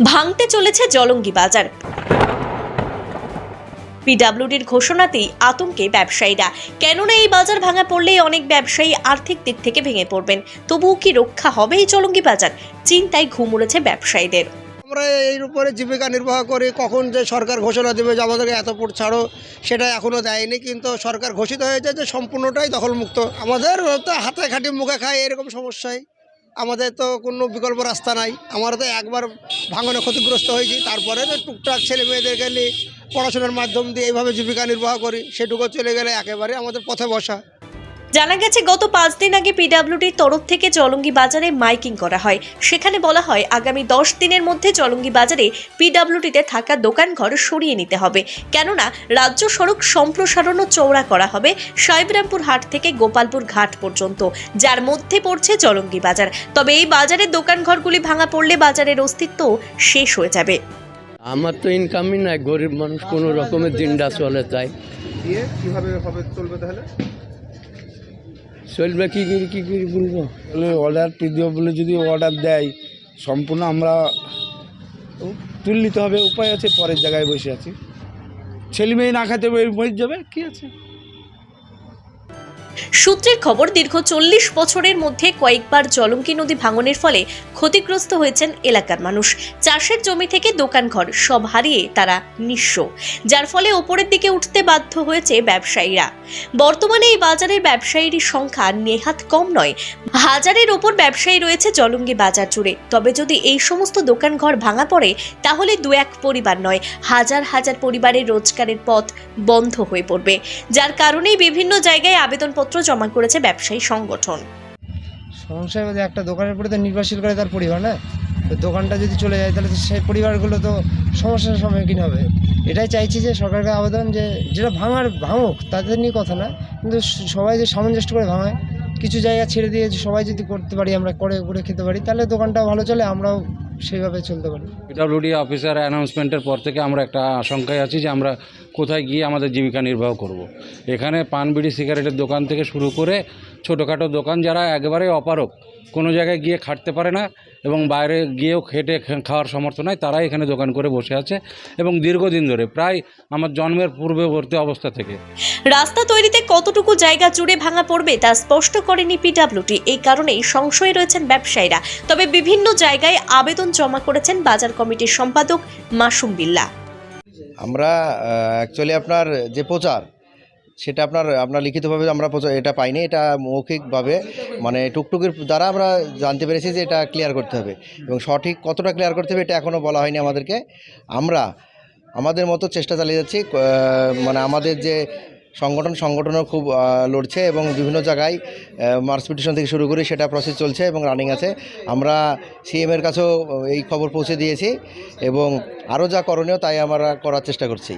ভাঙতে চলেছে জলঙ্গি বাজার। পিডাব্লিউডির ঘোষণাতেই আতঙ্কে ব্যবসায়ীরা। কেননা এই বাজার ভাঙা পড়লেই অনেক ব্যবসায়ী আর্থিক দিক থেকে ভেঙে পড়বেন। তবুও কি রক্ষা হবে এই জলঙ্গি বাজার? চিন্তায় ঘুম উড়েছে ব্যবসায়ীদের। আমরা এর উপরে জীবিকা নির্বাহ করি, কখন যে সরকার ঘোষণা দেবে যে আমাদেরকে এত ফুট ছাড়ো, সেটা এখনও দেয়নি, কিন্তু সরকার ঘোষিত হয়েছে যে সম্পূর্ণটাই দখলমুক্ত। আমাদের হাতে খাটি মুখে খায়, এরকম সমস্যায় আমাদের তো কোনো বিকল্প রাস্তা নাই। আমরা তো একবার ভাঙনে ক্ষতিগ্রস্ত হয়েছি, তারপরে তো টুকটাক ছেলে মেয়েদের গেলে পড়াশোনার মাধ্যম দিয়ে এইভাবে জীবিকা নির্বাহ করি, সেটুকু চলে গেলে একেবারে আমাদের পথে বসা। জানা গেছে গত পাঁচ দিন আগে পিডাব্লিউডির তরফ থেকে জলঙ্গি বাজারে মাইকিং করা হয়। সেখানে বলা হয় আগামী দশ দিনের মধ্যে জলঙ্গি বাজারে পিডাব্লিউডিতে থাকা দোকানঘর সরিয়ে নিতে হবে। কেননা রাজ্য সড়ক সম্প্রসারণ ও চৌড়া করা হবে সাহেবরামপুর হাট থেকে গোপালপুর ঘাট পর্যন্ত যার মধ্যে পড়ছে জলঙ্গি বাজার। তবে এই বাজারের দোকানঘরগুলি ভাঙা পড়লে বাজারের অস্তিত্ব শেষ হয়ে যাবে। আমার তো ইনকামই নাই গরিব মানুষ কোনো রকমের দিনটা চলে কীভাবে হবে চলবে তাহলে? চলবে কী করি কী করি বলব? বলে অর্ডার পিডিও বলে যদি অর্ডার দেয়, সম্পূর্ণ আমরা তুলে নিতে হবে, উপায় আছে, পরের জায়গায় বসে আছি। ছেলে মেয়ে না খাতে মরে যাবে? কি আছে? সূত্রের খবর, দীর্ঘ চল্লিশ বছরের মধ্যে কয়েকবার জলঙ্কি নদী ভাঙনের ফলে ক্ষতিগ্রস্ত হয়েছেন এলাকার মানুষ। চাষের জমি থেকে দোকানঘর সব হারিয়ে তারা নিঃস্ব। যার ফলে ওপরের দিকে উঠতে বাধ্য হয়েছে ব্যবসায়ীরা। বর্তমানে এই বাজারের ব্যবসায়ীর সংখ্যা নেহাত কম নয়। হাজারের ওপর ব্যবসায়ী রয়েছে জলঙ্গি বাজার জুড়ে। তবে যদি এই সমস্ত দোকানঘর ভাঙা পড়ে, তাহলে দু এক পরিবার নয়, হাজার হাজার পরিবারের রোজগারের পথ বন্ধ হয়ে পড়বে। যার কারণেই বিভিন্ন জায়গায় আবেদনপত্র জমা করেছে ব্যবসায়ী সংগঠন। সমস্যার মধ্যে একটা দোকানের উপরে তো নির্ভরশীল করে তার পরিবার না? তো দোকানটা যদি চলে যায় তাহলে তো সেই পরিবারগুলো তো সমস্যার সম্মুখীন হবে। এটাই চাইছি যে সরকারকে আবেদন যে যেটা ভাঙার ভাঙুক তাদের নিয়ে কথা না কিন্তু সবাই যে সামঞ্জস্য করে ভাঙায় কিছু জায়গা ছেড়ে দিয়ে সবাই যদি করতে পারি আমরা করে করে খেতে পারি তাহলে দোকানটা ভালো চলে আমরাও সেইভাবে চলতে পারি। পিডাব্লিউডি অফিসার অ্যানাউন্সমেন্টের পর থেকে আমরা একটা আশঙ্কায় আছি যে আমরা কোথায় গিয়ে আমাদের জীবিকা নির্বাহ করব। এখানে পান বিড়ি সিগারেটের দোকান থেকে শুরু করে ছোটোখাটো দোকান যারা একেবারে অপারক কোনো জায়গায় গিয়ে খাটতে পারে না এবং বাইরে গিয়েও খেটে খাওয়ার সামর্থ্য নয় তারাই এখানে দোকান করে বসে আছে এবং দীর্ঘদিন ধরে, প্রায় আমার জন্মের পূর্ববর্তী অবস্থা থেকে। রাস্তা তৈরিতে কতটুকু জায়গা জুড়ে ভাঙা পড়বে তা স্পষ্ট করেনি পিডাব্লিউটি এই কারণেই সংশয়ে রয়েছেন ব্যবসায়ীরা। তবে বিভিন্ন জায়গায় আবেদন জমা করেছেন বাজার কমিটির সম্পাদক মাসুম বিল্লা। আমরা অ্যাকচুয়ালি আপনার যে প্রচার, সেটা আপনার আপনার লিখিতভাবে আমরা এটা পাইনি, এটা মৌখিকভাবে মানে টুকটুকির দ্বারা আমরা জানতে পেরেছি যে এটা ক্লিয়ার করতে হবে। এবং সঠিক কতটা ক্লিয়ার করতে হবে, এটা এখনও বলা হয়নি আমাদেরকে। আমরা, আমাদের মতো চেষ্টা চালিয়ে যাচ্ছি মানে আমাদের যে সংগঠন সংগঠনও খুব লড়ছে এবং বিভিন্ন জায়গায় মার্চ পিটিশন থেকে শুরু করে সেটা প্রসেস চলছে এবং রানিং আছে। আমরা সিএমের কাছেও এই খবর পৌঁছে দিয়েছি এবং আরও যা করণীয় তাই আমরা করার চেষ্টা করছি।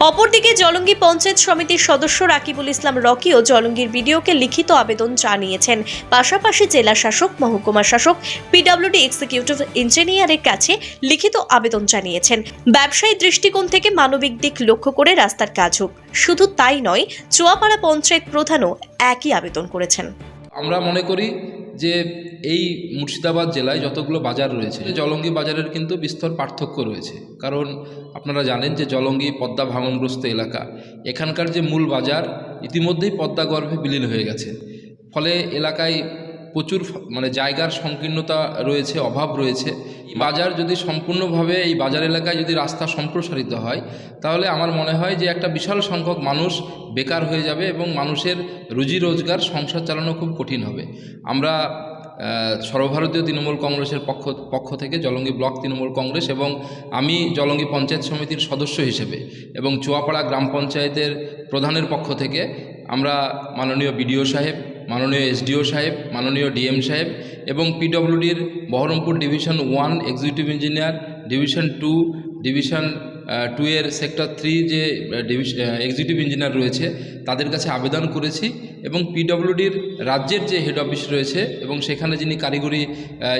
অপরদিকে জলঙ্গি পঞ্চায়েত সমিতির সদস্য রাকিবুল ইসলাম রকিও জলঙ্গির বিডিওকে লিখিত আবেদন জানিয়েছেন। পাশাপাশি জেলা শাসক, মহকুমা শাসক, পিডাব্লিউডি এক্সিকিউটিভ ইঞ্জিনিয়ারের কাছে লিখিত আবেদন জানিয়েছেন। ব্যবসায়ী দৃষ্টিকোণ থেকে মানবিক দিক লক্ষ্য করে রাস্তার কাজ হোক। শুধু তাই নয়, চুয়াপাড়া পঞ্চায়েত প্রধানও একই আবেদন করেছেন। আমরা মনে করি যে এই মুর্শিদাবাদ জেলায় যতগুলো বাজার রয়েছে জলঙ্গি বাজারের কিন্তু বিস্তর পার্থক্য রয়েছে। কারণ আপনারা জানেন যে জলঙ্গি পদ্মা ভাঙনগ্রস্ত এলাকা, এখানকার যে মূল বাজার ইতিমধ্যেই পদ্মা গর্ভে বিলীন হয়ে গেছে। ফলে এলাকায় প্রচুর মানে জায়গার সংকীর্ণতা রয়েছে, অভাব রয়েছে। বাজার যদি সম্পূর্ণভাবে এই বাজার এলাকায় যদি রাস্তা সম্প্রসারিত হয়, তাহলে আমার মনে হয় যে একটা বিশাল সংখ্যক মানুষ বেকার হয়ে যাবে এবং মানুষের রুজি রোজগার, সংসার চালানো খুব কঠিন হবে। আমরা সর্বভারতীয় তৃণমূল কংগ্রেসের পক্ষ পক্ষ থেকে জলঙ্গি ব্লক তৃণমূল কংগ্রেস এবং আমি জলঙ্গি পঞ্চায়েত সমিতির সদস্য হিসেবে এবং চুয়াপাড়া গ্রাম পঞ্চায়েতের প্রধানের পক্ষ থেকে আমরা মাননীয় বিডিও সাহেব মাননীয় এসডিও সাহেব, মাননীয় ডিএম সাহেব এবং পিডব্লিউডির Baharampur division one executive engineer, division two division two এর সেক্টর থ্রি যে ডিভিশন এক্সিকিউটিভ ইঞ্জিনিয়ার রয়েছে, তাদের কাছে আবেদন করেছি এবং পিডব্লিউডির রাজ্যের যে হেড অফিস রয়েছে এবং সেখানে যিনি কারিগরি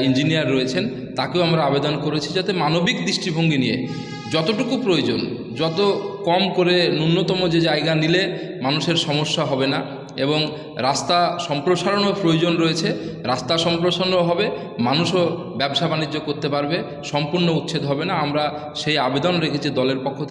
ইঞ্জিনিয়ার রয়েছেন, তাকেও আমরা আবেদন করেছি যাতে মানবিক দৃষ্টিভঙ্গি নিয়ে যতটুকু প্রয়োজন, যত কম করে ন্যূনতম যে জায়গা নিলে মানুষের সমস্যা হবে না এবং রাস্তা সম্প্রসারণও প্রয়োজন রয়েছে। রাস্তা সম্প্রসারণও হবে, মানুষও ব্যবসা বাণিজ্য করতে পারবে, সম্পূর্ণ উচ্ছেদ হবে না। আমরা সেই আবেদন রেখেছি দলের পক্ষ থেকে।